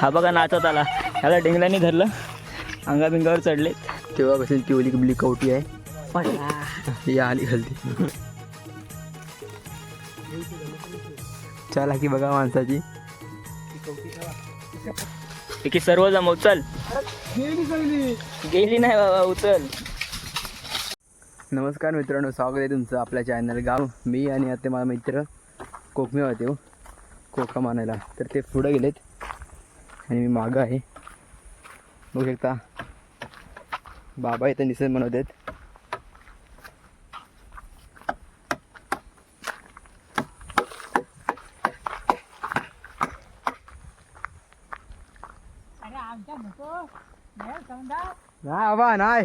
हा बघा नाचत आला. ह्याला डिंगल्याने धरलं. अंगा बिंगावर चढले. तेव्हा कशी ती ओली बिली कवटी आहे. या आली खालती चला की बघा माणसाची. की सर्व जमा उचल गेली नाही बाबा उचल. नमस्कार मित्रांनो स्वागत आहे तुमचं आपल्या चॅनल गाव. मी आणि आता माझा मित्र कोकमी होते हो. कोका मानायला. तर ते पुढं गेलेत. आणि मी मागं आहे. बघू शकता. बाबा इथं निसर्ग बनवत आहेत नाही बाबा नाही.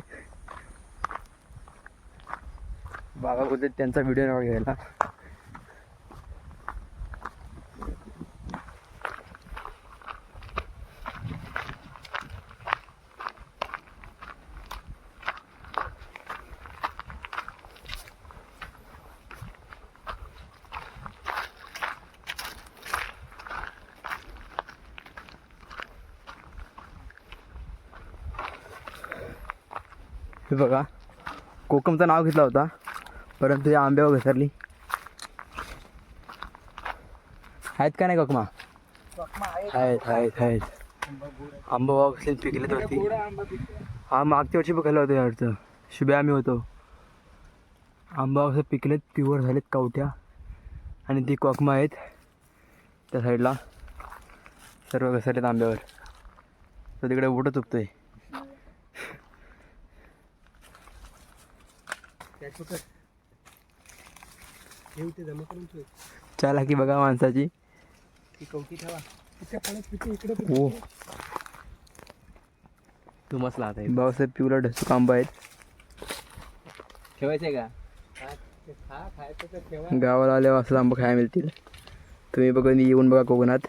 बाबा बोलते त्यांचा व्हिडिओ नका घ्यायला. हे बघा. कोकमचं नाव घेतलं होता. परंतु या आंब्यावर घसरली. आहेत का नाही कोकमा? आहेत आहेत आहेत. आंबा बाबा कसले पिकलेत होती हा मागच्या वर्षी बघायला होतं यावरचं शुभे आम्ही होतो. आंबा कसं पिकलेत प्युअर झालेत कवट्या. आणि ती कोकमा आहेत. त्या साईडला सर्व घसरलेत आंब्यावर. तर तिकडे उठं चुकतोय चला की बघा माणसाची. ओ. तू मस्त लावत आहे भाऊसाहेब पिवला ढसूक आंबा आहेत. ठेवायचंय का? गावाला आल्यावर असं आंबा खायला मिळतील. तुम्ही बघून येऊन बघा कोकणात.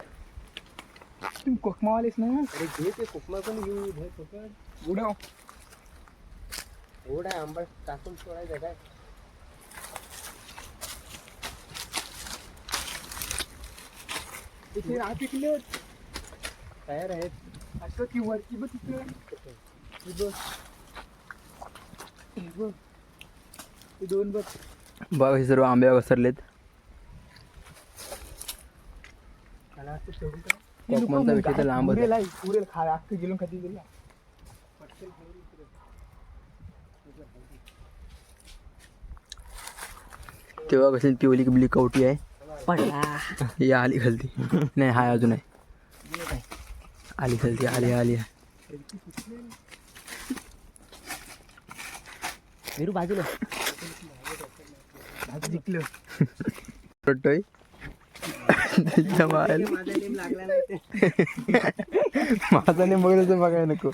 तुम्ही कोकमावालेच ना? अरे घे ते कोकमा पण घेऊ घे कोकण उडव एवढा आंबा टाकून सोडायचा काय? इथे राह पिकले तयार आहेत. असं की वरती बघ तिथे हे बघ. हे बघ. हे दोन बघ. बघा हे सर्व आंब्यावर घसरलेत. कोकमांचा विषय तर लांबच आहे. उरेल आहे, उरेल खा अख्खं गेलो. गेला तेव्हा कशी ती ओली बिली कवटी आहे? या आली खालती. नाही हाय अजून आहे. आली खालती आली आली बाजूला. जिंकलं त्याच्या. माझा नेम तर. बघाय नको.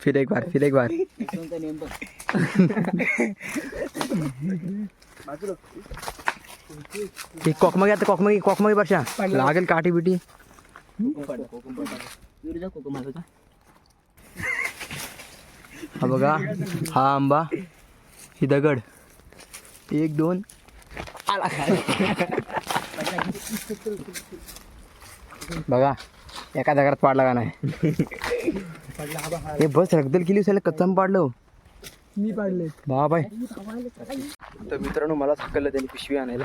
फिर एक बार फिर एक बार. हे कोकमा घ्या कोकमा घे कोकमा घे वर्षा. लागेल काठी बिटी. हा बघा हा आंबा ही दगड. एक दोन. बघा एका दगडात पाडला का नाही? हे बस रगदल केली असेल कच्चा पाडलं मी पाडले. बाबाय. तर मित्रांनो मला साकलं त्यांनी पिशवी आणायला.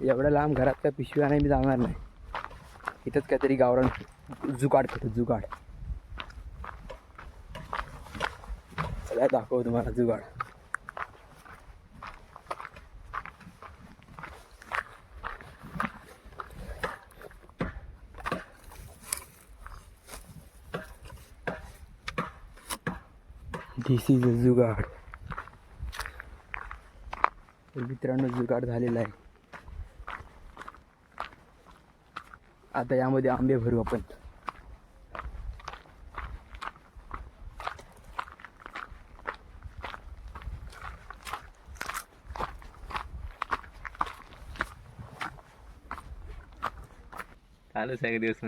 एवढ्या लांब घरात काय पिशवी आणायला मी जाणार नाही. इथंच काहीतरी गावरान जुगाड करतो जुगाड. सगळ्यात दाखव तुम्हाला जुगाड. दिस इज अ जुगाड. तर मित्रांनो जुगाड झालेला आहे. आता यामध्ये आंबे भरू आपण. चालूच आहे दिवस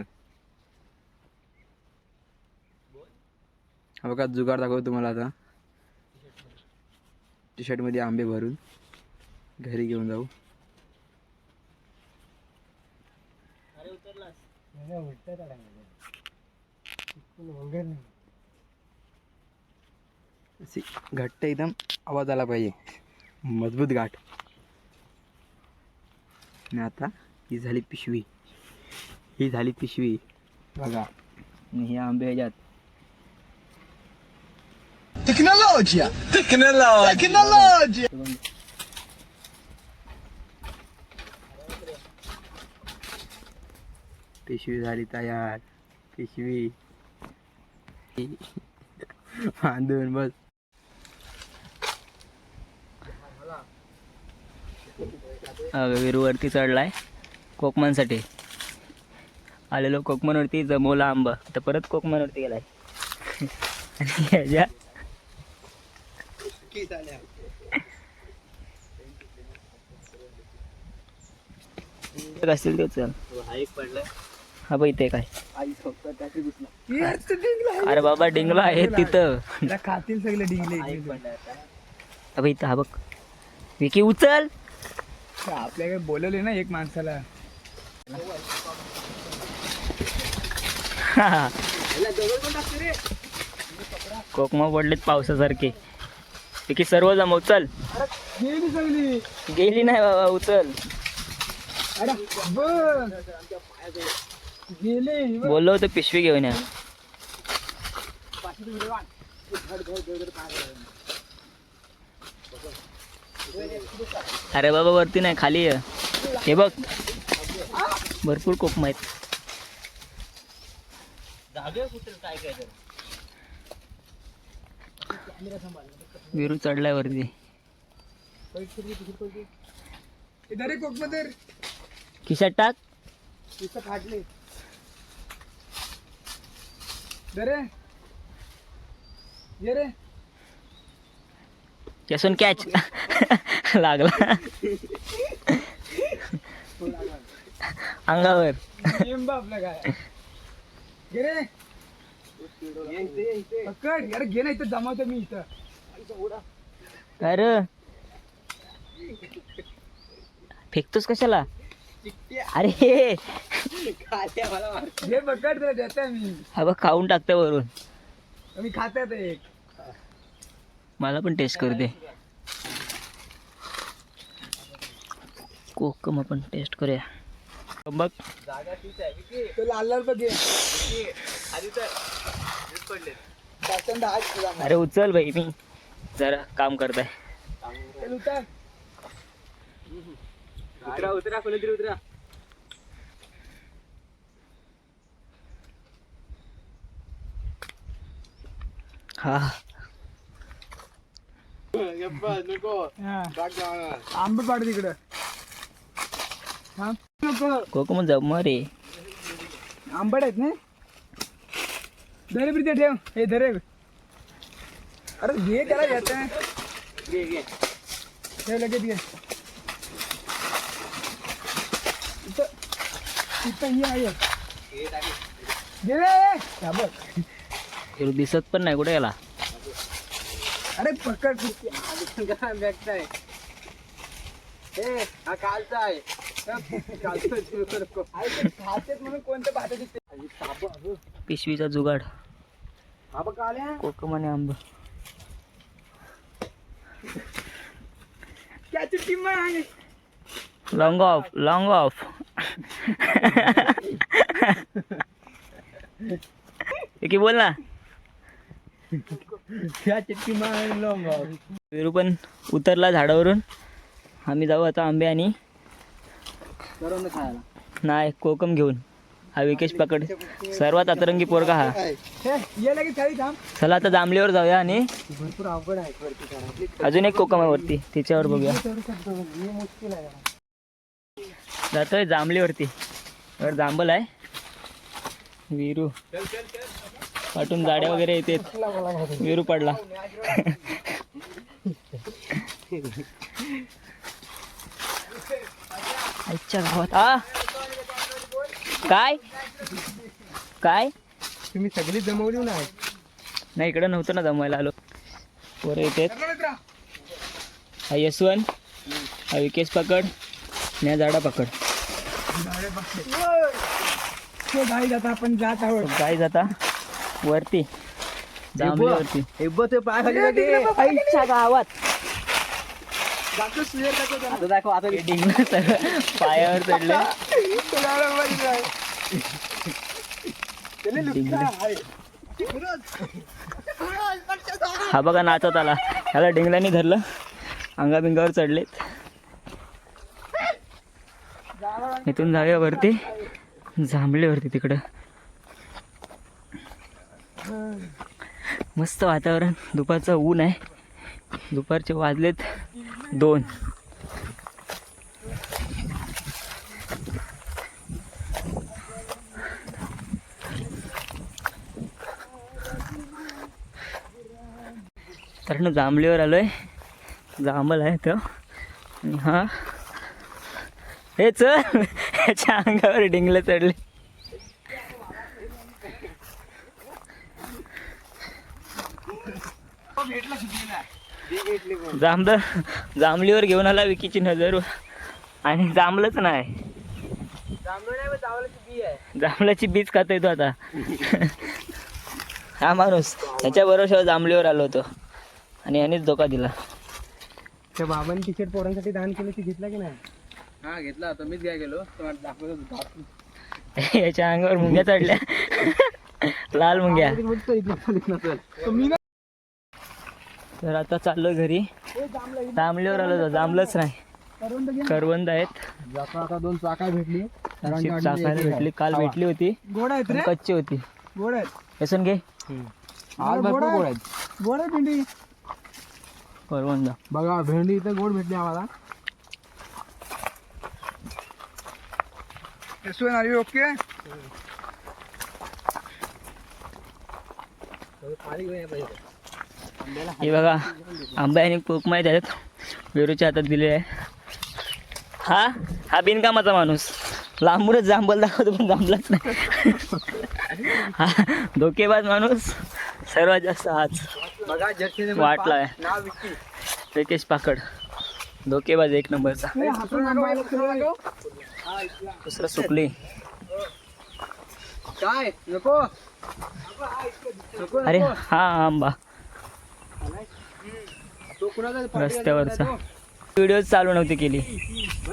बघा जुगाड दाखवतो तुम्हाला आता. टी शर्टमध्ये आंबे भरून घरी घेऊन जाऊ. घट्ट एकदम आवाज आला पाहिजे. मजबूत गाठ. आणि आता ही झाली पिशवी. ही झाली पिशवी. बघा आणि हे आंबे ह्याच्यात Tecnologia! Tecnologia! Tecnologia! पिशवी झाली तयार. पिशवी. बांधून बस. विरूवरती चढलाय. कोकमानसाठी आलेलो कोकमानवरती जमवला आंबा. तर परत कोकमानवरती गेलाय. आणि ह्याच्या असतील ते चल हा बघ इथे काय अरे बाबा डिंगला आहे तिथं खातील सगळे डिंगले अबे इथं हा बघ विकी उचल आपल्याकडे बोलवले ना एक माणसाला कोकमा पडलेत पावसासारखे विकी सर्व जमव चल गेली सगळी. गेली नाही बाबा उचल. अरे बघ गेले बोललो होतो पिशवी घेऊन या. अरे बाबा वरती नाही खाली. हे बघ. भरपूर कोकमा आहेत. विरू चढलाय वरती. इधर खिशात टाक. तिथं फाटले. दरे. ये रे. त्यासून कॅच लागला. अंगावर. नेम बा आपलं काय? घे रे. पकड. यार घे ना इथं. जमावतो मी इथं. काय रे? फेकतोस कशाला? अरे. पकड तुला देते मी. हा बघ खाऊन टाकतं वरून. मी खात्यात एक. मला पण टेस्ट करू दे. कोकम आपण टेस्ट करूया. बघ. तो लाल लाल बघ घे जास्त हात तुला अरे उचल भाई मी. जरा काम करताय. चल उतर. उतरा उतरा कोणीतरी उतरा. हा. आंबे पाड तिकडं. कोकम जम रे. आंबट आहेत ना? धरे प्रीती ठेव. हे धरे अरे घे त्याला लगेच घे इथं इथं ही आहे घे रे हा बघ दिसत पण नाही कुठे गेला अरे पकड खातेत म्हणून कोणतं भाताचे पिशवीचा जुगाड. हा बघ आल्या कोकम आणि आंब. त्याची किंमत आहे लॉंग ऑफ लॉंग ऑफ की बोल ना. त्याची किंमत आहे लॉंग विरू पण उतरला झाडावरून. आम्ही जाऊ आता आंबे आणि खायला. नाही कोकम घेऊन. हा विकेश पकड. सर्वात अतरंगी पोरगा हा. चला आता जांभलीवर जाऊया आणि भरपूर अवघड आहे अजून एक कोकम आहे वरती तिच्यावर बघूया. आहे जातोय जांभलीवरती वर जांभल आहे. विरू. पाठून जाड्या वगैरे येतात. विरू पडला. आजच्या गावात. आ! काय? काय? तुम्ही सगळी जमवली नाही नाही इकडं नव्हतं ना जमवायला आलो. वर येते. हा यशवंत. हा विकेश पकड. आणि हा झाडा पकड. गाई जाता आपण जात आहोत. काय जाता. वरती. जांभळीवरती. ते पाय खाली आईच्या गावात. आता दाखव आता पायावर चढले हा बघा नाचत आला. ह्याला डिंगल्याने धरलं. अंगाबिंगावर चढलेत. इथून जाऊया वरती जांभळीवरती तिकडं. मस्त वातावरण. दुपारचं ऊन आहे. दुपारचे वाजलेत. दोन. तर ना जांभळीवर आलोय. जांभळ आहे तो. आणि हा. हे चल. ह्याच्या अंगावर डिंगलं चढले. जांभळ जांभळीवर घेऊन आला विकीची नजर आणि जांभळच नाही जांभळाची बीज खातोय तो आता हा माणूस ह्याच्या बरोबर जांभळीवर आलो होतो आणि यानेच धोका दिला त्या बाबांनी टी शर्ट पोरांसाठी दान केलं ते घेतला की नाही हा घेतला होता मीच काय गेलो दाखवत होतो याच्या अंगावर मुंग्या चढल्या लाल मुंग्या मी तर आता चाललो घरी. जांभळीवर आलो जांभलंच नाही. करवंद आहेत. आता दोन चाका भेटली. भेटली. काल भेटली होती. गोड आहेत पण कच्ची होती. गोड आहेत. व्यसन घे. आज भरपूर गोड आहेत. गोड आहे भेंडी. करवंद. बघा भेंडी इथं गोड भेटली आम्हाला. यशवंत आर ओके हे बघा आंबे आणि कोकमाईत आहेत वेरूच्या हातात दिले आहे. हा? हा बिनकामाचा माणूस. लांबूनच जांभल दाखवतो पण जांभलाच नाही. हा धोकेबाज माणूस. सर्वात जास्त हाच वाटला आहे रिकेश पाकड. धोकेबाज एक नंबरचा. दुसरा सुकली. काय? नको. अरे हा आंबा. रस्त्यावरचा. व्हिडिओ चालू नव्हती केली.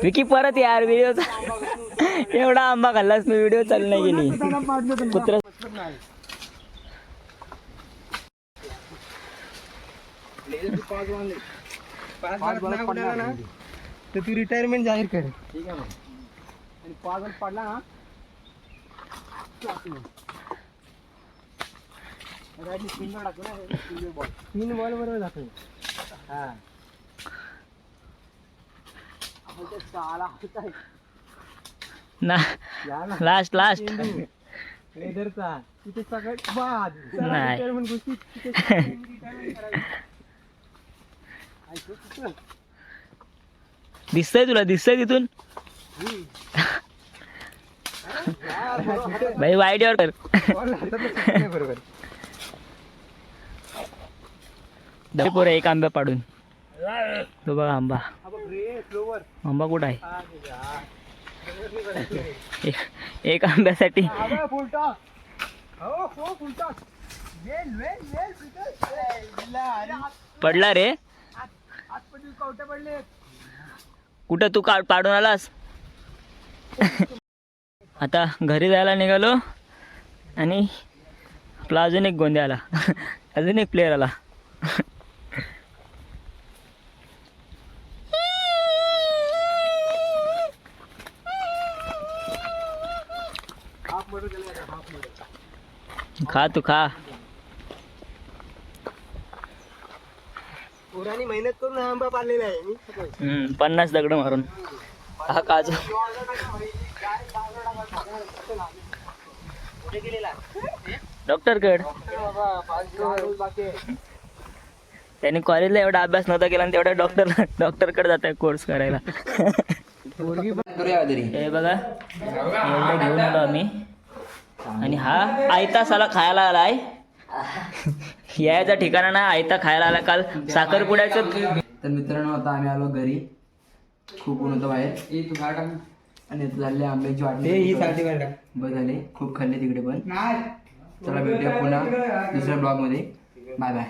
विकी परत यार व्हिडिओ एवढा आंबा खाल्लास मी व्हिडिओ चालू नाही केली. कुत्र तर तू रिटायरमेंट जाहीर कर ठीक आहे आणि पाच वर पडला ना तीन बॉल बरोबर जातो हा. ना लास्ट लास्ट लेदरचा तिथे सगळ्यात बाद नाही. रिटायरमेंट गोष्टी तिथे retirement करायची. दिसतंय तुला? दिसतंय तिथून? भाई वाईट कर. बरोबर दे पोरं एक आंबा पाडून. तो बघा आंबा. आंबा कुठं आहे? एक- आंब्यासाठी. पडला रे. कुठं तू का पाडून आलास? आता घरी जायला निघालो आणि आपला अजून एक गोंदे आला. अजून एक प्लेअर आला. खा तू खा. पोरांनी मेहनत करून हा आंबा पाडलेला आहे. मी हम्म, पन्नास दगड मारून. हा काजू डॉक्टर कड त्यांनी कॉलेजला एवढा अभ्यास नव्हता केला आणि तेवढा डॉक्टर डॉक्टरकडे जात आहे कोर्स करायला. हे बघा. एवढं घेऊन आलो आम्ही. आणि हा आयता साला खायला आलाय. यायचा ठिकाणा ना आयता खायला आला काल. साखरपुड्याचं तर मित्रांनो आता आम्ही आलो घरी. खूप ऊन होतं बाहेर. ए तू आणि. झाले आंब्याची वाटणी हे बस झाले. खूप खाल्ले तिकडे पण. चला भेटूया पुन्हा दुसऱ्या ब्लॉगमध्ये बाय बाय